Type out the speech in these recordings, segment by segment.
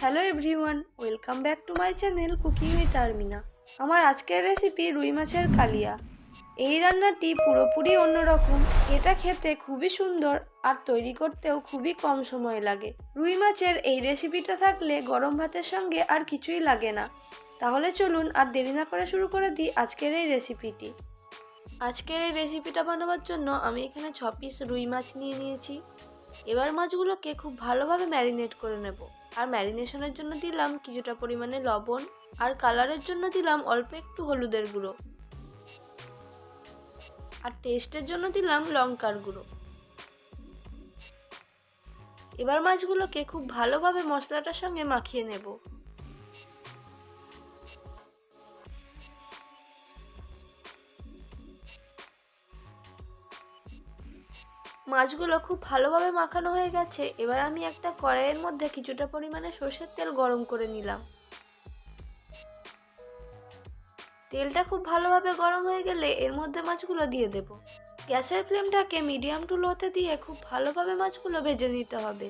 Hello everyone welcome back to my channel cooking with Armina আমার আজকের recipe রুই মাছের কালিয়া। এই রান্নাটি পুরোপুরি অন্যরকম। এটা খেতে খুবই সুন্দর আর তৈরি করতেও খুবই কম সময় লাগে। রুই মাছের এই রেসিপিটা থাকলে গরম ভাতের সঙ্গে আর কিছুই লাগে না। তাহলে চলুন আর দেরি না করে শুরু করে দিই আজকের এই রেসিপিটি আজকের এই রেসিপিটা বানাবার জন্য আমি এখানে ছ পিস রুই মাছ নিয়ে নিয়েছি। এবার মাছগুলোকে খুব ভালোভাবে ম্যারিনেট করে নেব। আর ম্যারিনেশনের জন্য দিলাম কিছুটা পরিমাণে লবণ, আর কালারের জন্য দিলাম অল্প একটু হলুদের গুঁড়ো। আর টেস্টের জন্য দিলাম লঙ্কার গুঁড়ো। এবার মাছগুলোকে খুব ভালোভাবে মশলাটার সঙ্গে মাখিয়ে নেব। মাছগুলো খুব ভালোভাবে মাখানো হয়ে গেছে, এবার আমি একটা কড়াইয়ের মধ্যে কিছুটা পরিমাণে সর্ষের তেল গরম করে নিলাম। তেলটা খুব ভালোভাবে গরম হয়ে গেলে এর মধ্যে মাছগুলো দিয়ে দেব। গ্যাসের ফ্লেমটাকে মিডিয়াম টু লোতে দিয়ে খুব ভালোভাবে মাছগুলো ভেজে নিতে হবে।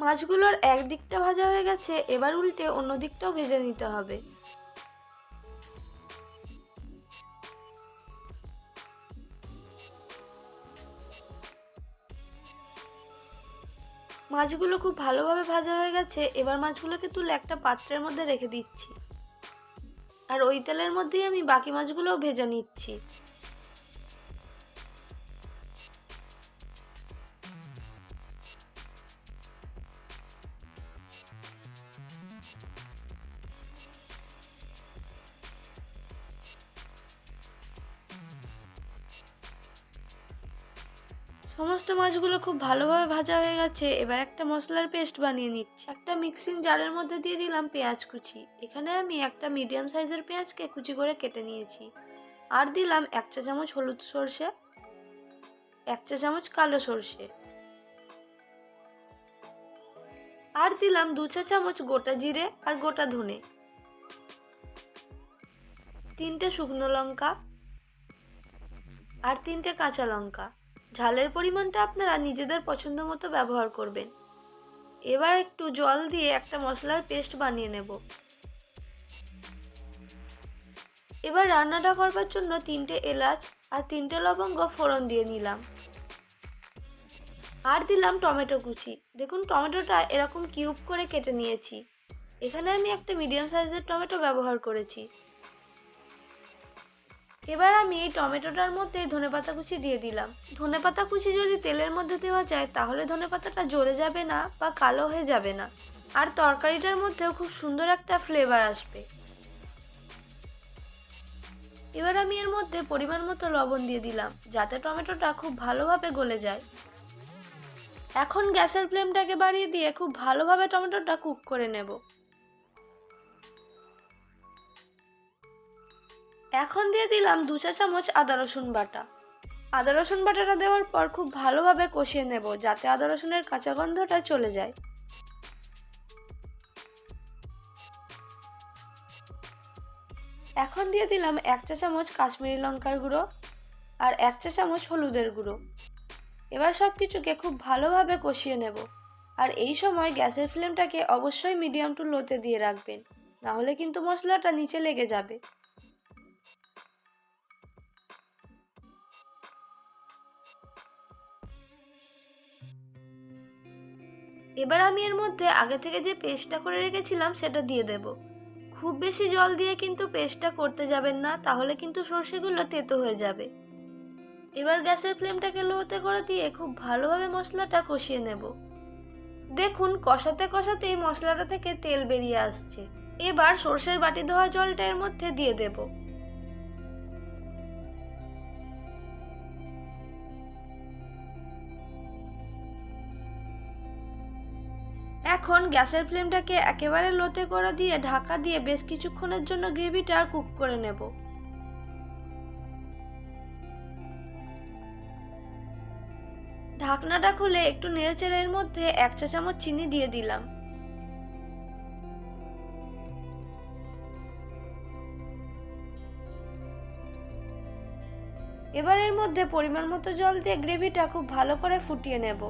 মাছগুলোর এক দিকটা ভাজা হয়ে গেছে, এবার উল্টে অন্য দিকটাও ভেজে নিতে হবে। মাছগুলো খুব ভালোভাবে ভাজা হয়ে গেছে, এবার মাছগুলোকে তুলে একটা পাত্রের মধ্যে রেখে দিচ্ছি। আর ওই তেলের মধ্যেই আমি বাকি মাছগুলোও ভেজে নিচ্ছি। সমস্ত মাছগুলো খুব ভালোভাবে ভাজা হয়ে গেছে, এবার একটা মশলার পেস্ট বানিয়ে নিচ্ছি। একটা মিক্সিং জারের মধ্যে দিয়ে দিলাম পেঁয়াজ কুচি। এখানে আমি একটা মিডিয়াম সাইজের পেঁয়াজকে কুচি করে কেটে নিয়েছি। আর দিলাম এক চা চামচ হলুদ সর্ষে, এক চা চামচ কালো সর্ষে। আর দিলাম দু চা চামচ গোটা জিরে আর গোটা ধনে। তিনটে শুকনো লঙ্কা আর তিনটে কাঁচা লঙ্কা। ঝালের পরিমাণটা আপনারা নিজেদের পছন্দ মতো ব্যবহার করবেন। এবার একটু জল দিয়ে একটা মশলার পেস্ট বানিয়ে নেব। এবার রান্নাটা করবার জন্য তিনটে এলাচ আর তিনটে লবঙ্গ ফোড়ন দিয়ে নিলাম। আর দিলাম টমেটো কুচি। দেখুন, টমেটোটা এরকম কিউব করে কেটে নিয়েছি। এখানে আমি একটা মিডিয়াম সাইজের টমেটো ব্যবহার করেছি। এবার আমি এই টমেটোটার মধ্যে ধনেপাতা কুচি দিয়ে দিলাম। ধনেপাতা কুচি যদি তেলের মধ্যে দেওয়া যায়, তাহলে ধনেপাতাটা জ্বলে যাবে না বা কালো হয়ে যাবে না। আর তরকারিটার মধ্যেও খুব সুন্দর একটা ফ্লেভার আসবে। এবার আমি এর মধ্যে পরিমাণ মতো লবণ দিয়ে দিলাম, যাতে টমেটোটা খুব ভালোভাবে গলে যায়। এখন গ্যাসের ফ্লেমটাকে বাড়িয়ে দিয়ে খুব ভালোভাবে টমেটোটা কুক করে নেব। এখন দিয়ে দিলাম দু চা চামচ আদা রসুন বাটা। আদা রসুন বাটাটা দেওয়ার পর খুব ভালোভাবে কষিয়ে নেব যাতে আদা রসুনের কাঁচা গন্ধটা চলে যায়। এখন দিয়ে দিলাম এক চা চামচ কাশ্মীরি লঙ্কার গুঁড়ো আর এক চা চামচ হলুদের গুঁড়ো। এবার সব কিছুকে খুব ভালোভাবে কষিয়ে নেব আর এই সময় গ্যাসের ফ্লেমটাকে অবশ্যই মিডিয়াম টু লোতে দিয়ে রাখবেন না হলে কিন্তু মশলাটা নিচে লেগে যাবে। এবার আমি এর মধ্যে আগে থেকে যে পেস্টটা করে রেখেছিলাম সেটা দিয়ে দেব। খুব বেশি জল দিয়ে কিন্তু পেস্টটা করতে যাবেন না, তাহলে কিন্তু সর্ষেগুলো তেতো হয়ে যাবে। এবার গ্যাসের ফ্লেমটাকে লোতে করে দিয়ে খুব ভালোভাবে মশলাটা কষিয়ে নেব। দেখুন, কষাতে কষাতেই মশলাটা থেকে তেল বেরিয়ে আসছে। এবার সর্ষের বাটি ধোয়া জলটা এর মধ্যে দিয়ে দেবো। এখন গ্যাসের ফ্লেমটাকে একেবারে লোতে করে দিয়ে ঢাকা দিয়ে বেশ কিছুক্ষণের জন্য গ্রেভিটা কুক করে নেব। ঢাকনাটা খুলে একটু নেড়েচেড়ে এর মধ্যে এক চা চামচ চিনি দিয়ে দিলাম। এবার এর মধ্যে পরিমাণ মতো জল দিয়ে গ্রেভিটা খুব ভালো করে ফুটিয়ে নেব।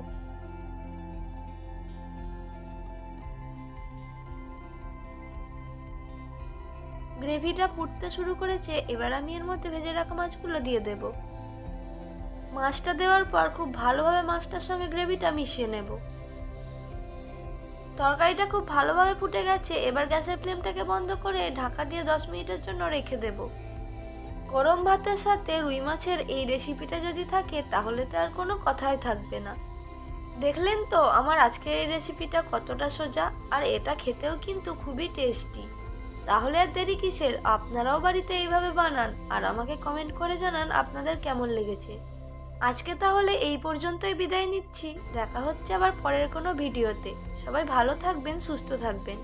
গ্রেভিটা ফুটতে শুরু করেছে, এবার আমি এর মধ্যে ভেজে রাখা মাছগুলো দিয়ে দেব। মাছটা দেওয়ার পর খুব ভালোভাবে মাছটার সঙ্গে গ্রেভিটা মিশিয়ে নেব। তরকারিটা খুব ভালোভাবে ফুটে গেছে, এবার গ্যাসের ফ্লেমটাকে বন্ধ করে ঢাকা দিয়ে দশ মিনিটের জন্য রেখে দেব। গরম ভাতের সাথে রুই মাছের এই রেসিপিটা যদি থাকে, তাহলে তো আর কোনো কথাই থাকবে না। দেখলেন তো, আমার আজকের এই রেসিপিটা কতটা সোজা, আর এটা খেতেও কিন্তু খুবই টেস্টি। তাহলে আর দেরি কিসের? আপনারাও বাড়িতে এইভাবে বানান আর আমাকে কমেন্ট করে জানান আপনাদের কেমন লেগেছে। আজকে তাহলে এই পর্যন্তই বিদায় নিচ্ছি। দেখা হচ্ছে আবার পরের কোনো ভিডিওতে। সবাই ভালো থাকবেন, সুস্থ থাকবেন।